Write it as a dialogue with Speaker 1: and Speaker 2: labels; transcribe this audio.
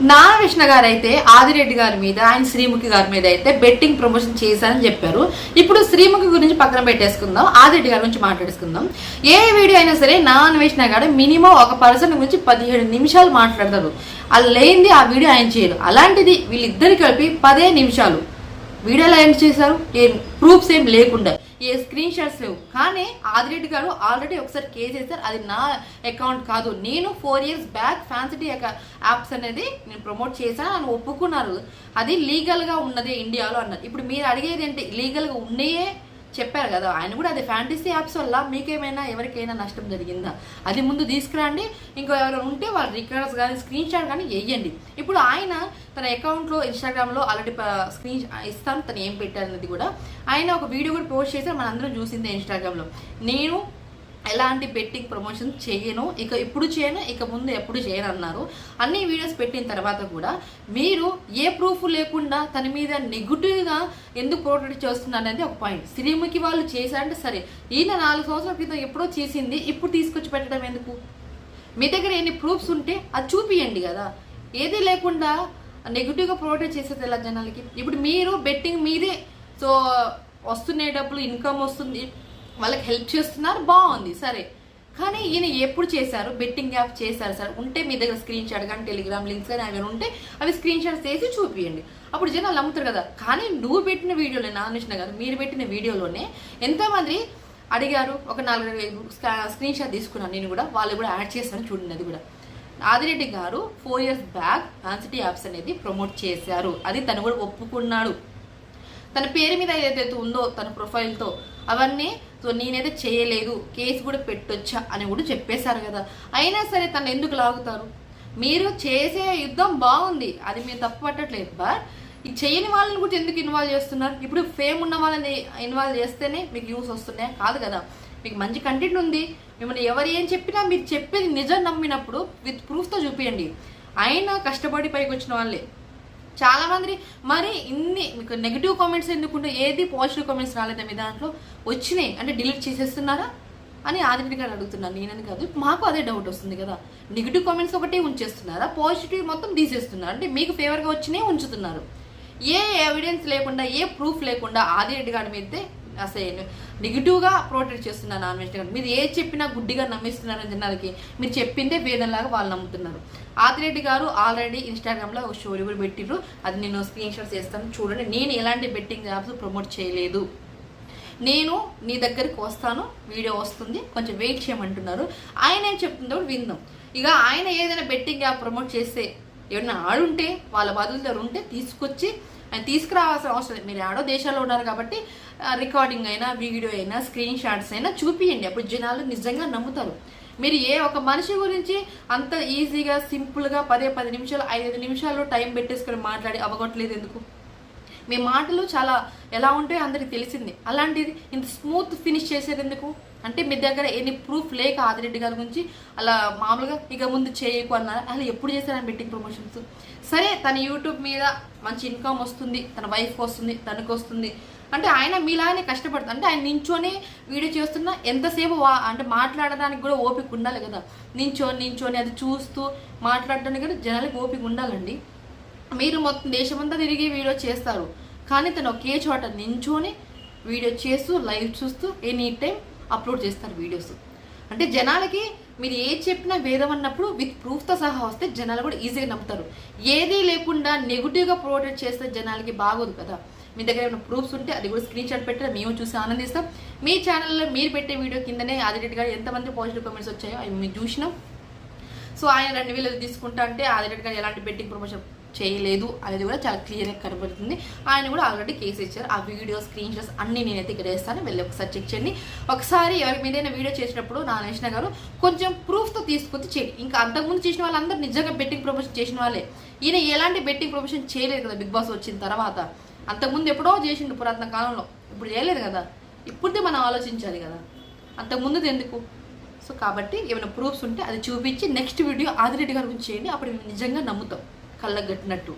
Speaker 1: నాగకృష్ణ గారు అయితే ఆదిరెడ్డి గారి మీద ఆయన శ్రీముఖి గారి మీద అయితే బెట్టింగ్ ప్రమోషన్ చేశారని చెప్పారు. ఇప్పుడు శ్రీముఖి గురించి పక్కన పెట్టేసుకుందాం ఆదిరెడ్డి గారి గురించి మాట్లాడేసుకుందాం. ఏ వీడియో అయినా సరే నాగకృష్ణ గారు మినిమం ఒక పర్సన్ గురించి పదిహేడు నిమిషాలు మాట్లాడతారు. అది లేనిది ఆ వీడియో ఆయన చేయరు. అలాంటిది వీళ్ళిద్దరు కలిపి పదే నిమిషాలు. వీడియోలో ఏం చేశారు? ఏం ప్రూఫ్స్ ఏం లేకుండా ఏ స్క్రీన్ షాట్స్ లేవు. కానీ ఆదిరెడ్డి గారు ఆల్రెడీ ఒకసారి కేసు చేశారు అది నా అకౌంట్ కాదు. నేను four years back fantasy apps అనేది నేను ప్రమోట్ చేశాను అని ఒప్పుకున్నారు. అది లీగల్గా ఉన్నది ఇండియాలో అన్నారు. ఇప్పుడు మీరు అడిగేది ఏంటి? లీగల్గా ఉన్నాయే చెప్పారు కదా ఆయన కూడా అది ఫ్యాంటసీ యాప్స్ వల్ల మీకేమైనా ఎవరికైనా నష్టం జరిగిందా? అది ముందు తీసుకురండి. ఇంకో ఎవరైనా ఉంటే వాళ్ళ రికార్డ్స్ కానీ స్క్రీన్ షాట్ కానీ వేయండి ఇప్పుడు ఆయన తన అకౌంట్లో ఇన్స్టాగ్రామ్లో ఆల్రెడీ స్క్రీన్ ఇస్తాను తను ఏం పెట్టారన్నది కూడా. ఆయన ఒక వీడియో కూడా పోస్ట్ చేశారు మనందరం చూసిందే ఇన్స్టాగ్రామ్లో నేను ఎలాంటి బెట్టింగ్ ప్రమోషన్ చేయను. ఇక ఇప్పుడు చేయను ఇక ముందు ఎప్పుడు చేయను అన్నారు. అన్ని వీడియోస్ పెట్టిన తర్వాత కూడా మీరు ఏ ప్రూఫ్ లేకుండా తన మీద నెగిటివ్గా ఎందుకు పోర్ట్రేట్ చేస్తున్నారు అనేది ఒక పాయింట్ శ్రీముఖి వాళ్ళు చేశారంటే సరే ఈయన నాలుగు సంవత్సరాల క్రితం ఎప్పుడో చేసింది ఇప్పుడు తీసుకొచ్చి పెట్టడం ఎందుకు? మీ దగ్గర ఎన్ని ప్రూఫ్స్ ఉంటే అది చూపియండి కదా. ఏది లేకుండా నెగిటివ్గా పోర్ట్రేట్ చేసేది ఎలా జనాలకి? ఇప్పుడు మీరు బెట్టింగ్ మీదే సో వస్తున్నాయి డబ్బులు ఇన్కమ్ వస్తుంది వాళ్ళకి హెల్ప్ చేస్తున్నారు బాగుంది సరే. కానీ ఈయన ఎప్పుడు చేశారు? బెట్టింగ్ యాప్ చేశారు సార్. ఉంటే మీ దగ్గర స్క్రీన్ షాట్ కానీ టెలిగ్రామ్ లింక్స్ కానీ అవి ఉంటే అవి స్క్రీన్ షాట్ చేసి చూపియండి. అప్పుడు జనాలు నమ్ముతారు కదా. కానీ నువ్వు పెట్టిన వీడియోలో నానిష్ణ గారు మీరు పెట్టిన వీడియోలోనే ఎంతోమంది అడిగారు ఒక నాలుగు స్క్రీన్ షాట్ తీసుకున్నాను నేను కూడా వాళ్ళు కూడా యాడ్ చేశాను చూడండి అది కూడా. ఆదిరెడ్డి గారు four years back fantasy apps అనేది ప్రమోట్ చేశారు. అది తను కూడా ఒప్పుకున్నాడు. తన పేరు మీద ఏదైతే ఉందో తన ప్రొఫైల్తో అవన్నీ సో నేనైతే చేయలేదు కేసు కూడా పెట్టొచ్చా అని కూడా చెప్పేశారు కదా. అయినా సరే తను ఎందుకు లాగుతారు? మీరు చేసే యుద్ధం బాగుంది అది మీరు తప్పు పట్టట్లేదు. బట్ ఈ చేయని వాళ్ళని కూడా ఎందుకు ఇన్వాల్వ్ చేస్తున్నారు? ఇప్పుడు ఫేమ్ ఉన్న వాళ్ళని ఇన్వాల్వ్ చేస్తేనే మీకు యూస్ వస్తున్నాయి? కాదు కదా. మీకు మంచి కంటెంట్ ఉంది. మిమ్మల్ని ఎవరు ఏం చెప్పినా మీరు చెప్పేది నిజం నమ్మినప్పుడు విత్ ప్రూఫ్తో చూపించండి అయినా కష్టపడి పైకి వచ్చిన వాళ్ళే. చాలా మంది మరి ఇన్ని మీకు నెగిటివ్ కామెంట్స్ ఎందుకుంటే ఏది పాజిటివ్ కామెంట్స్ రాలేదు మీ దాంట్లో? వచ్చినాయి. అంటే డిలీట్ చేసేస్తున్నారా? అని ఆదిరెడ్డి గారు అడుగుతున్నాను నేనని కాదు. మాకు అదే డౌట్ వస్తుంది కదా. నెగిటివ్ కామెంట్స్ ఒకటే ఉంచేస్తున్నారా? పాజిటివ్ మొత్తం తీసేస్తున్నారు? అంటే మీకు ఫేవర్గా వచ్చినాయి ఉంచుతున్నారు. ఏ ఎవిడెన్స్ లేకుండా ఏ ప్రూఫ్ లేకుండా ఆదిరెడ్డి గారి మీదే అసలు నెగిటివ్గా ప్రొటెక్ట్ చేస్తున్నారు నాన్ వెజ్ మీరు ఏ చెప్పినా గుడ్డిగా నమ్మిస్తున్నారు జనాలకి మీరు చెప్పిందే వేదంలాగా వాళ్ళు నమ్ముతున్నారు. ఆదిరెడ్డి గారు ఆల్రెడీ ఇన్స్టాగ్రామ్లో ఒక స్టోరీ కూడా పెట్టిర్రు. అది నేను స్క్రీన్ షాట్ చేస్తాను చూడండి. నేను ఎలాంటి బెట్టింగ్ యాప్స్ ప్రమోట్ చేయలేదు. నేను నీ దగ్గరికి వస్తాను వీడియో వస్తుంది కొంచెం వెయిట్ చేయమంటున్నారు. ఆయన ఏం చెప్తుందో విందాం. ఇక ఆయన ఏదైనా బెట్టింగ్ యాప్ ప్రమోట్ చేస్తే ఎవరైనా ఆడుంటే వాళ్ళ బదులు దగ్గర ఉంటే తీసుకొచ్చి ఆయన తీసుకురావాల్సిన అవసరం లేదు. మీరు ఆడో దేశాల్లో ఉన్నారు కాబట్టి రికార్డింగ్ అయినా వీడియో అయినా స్క్రీన్ షాట్స్ అయినా చూపియండి. అప్పుడు జనాలు నిజంగా నమ్ముతారు. మీరు ఏ ఒక మనిషి గురించి అంత ఈజీగా సింపుల్గా పదే పది నిమిషాలు ఐదు నిమిషాలు టైం పెట్టేసుకొని మాట్లాడి అవ్వగొట్టలేదు ఎందుకు? మీ మాటలు చాలా ఎలా ఉంటాయో అందరికి తెలిసింది. అలాంటిది ఇంత స్మూత్ ఫినిష్ చేసేది ఎందుకు? అంటే మీ దగ్గర ఎన్ని ప్రూఫ్ లేక ఆదిరెడ్డి గారి గురించి అలా మామూలుగా ఇక ముందు చేయకు అన్నారు? అలా ఎప్పుడు చేశారని బెట్టింగ్ ప్రమోషన్స్ సరే తన యూట్యూబ్ మీద మంచి ఇన్కమ్ వస్తుంది తన వైఫ్ వస్తుంది తనకు వస్తుంది. అంటే ఆయన మీలానే కష్టపడుతుంది అంటే ఆయన నించొని వీడియో చేస్తున్నా ఎంతసేపు వా అంటే మాట్లాడడానికి కూడా ఓపిక ఉండాలి కదా. నించోని నించోని అది చూస్తూ మాట్లాడడానికి కూడా జనాలకు ఓపిక ఉండాలండి. మీరు మొత్తం దేశమంతా తిరిగి వీడియో చేస్తారు. కానీ తను ఒకే చోట నించొని వీడియో చేస్తూ లైవ్ చూస్తూ ఎనీ టైం అప్లోడ్ చేస్తారు వీడియోస్. అంటే జనాలకి మీరు ఏది చెప్పినా వేదం అన్నప్పుడు విత్ ప్రూఫ్తో సహా వస్తే జనాలు కూడా ఈజీగా నమ్ముతారు. ఏదీ లేకుండా నెగిటివ్గా ప్రొటెక్ట్ చేస్తే జనాలకి బాగోదు కదా. మీ దగ్గర ఏమైనా ప్రూఫ్స్ ఉంటే అది కూడా స్క్రీన్ షాట్ పెట్టినా మేము చూసి ఆనందిస్తాం. మీ ఛానల్లో మీరు పెట్టే వీడియో కిందనే ఆదిరెడ్డి గారు ఎంతమంది పాజిటివ్ కామెంట్స్ వచ్చాయో అవి మేము చూసినాం. సో ఆయన రెండు వేలు తీసుకుంటా అంటే ఆదిరెడ్డి గారు ఎలాంటి బెట్టింగ్ ప్రమోషన్ చేయలేదు. అనేది కూడా చాలా క్లియర్గా కనబడుతుంది. ఆయన కూడా ఆల్రెడీ కేసు ఇచ్చారు. ఆ వీడియో స్క్రీన్ షాట్స్ అన్నీ నేనైతే ఇక్కడ వేస్తాను. వెళ్ళి ఒకసారి చెక్ చేయండి. ఒకసారి ఎవరి మీదైనా వీడియో చేసినప్పుడు నా నేషన గారు కొంచెం ప్రూఫ్తో తీసుకొచ్చి చేయండి. ఇంకా అంతకుముందు చేసిన వాళ్ళందరూ నిజంగా బెట్టింగ్ ప్రమోషన్ చేసిన వాళ్ళే. ఈయన ఎలాంటి బెట్టింగ్ ప్రమోషన్ చేయలేదు కదా బిగ్ బాస్ వచ్చిన తర్వాత. అంతకుముందు ఎప్పుడో చేసిండు పురాతన కాలంలో. ఇప్పుడు చేయలేదు కదా. ఇప్పుడే మనం ఆలోచించాలి కదా. అంతకుముందు ఎందుకు? సో కాబట్టి ఏమైనా ప్రూఫ్స్ ఉంటే అది చూపించి నెక్స్ట్ వీడియో ఆదిరెడ్డి గారి గురించి చేయండి. అప్పుడు మేము నిజంగా నమ్ముతాం. కళ్ళగట్టినట్టు.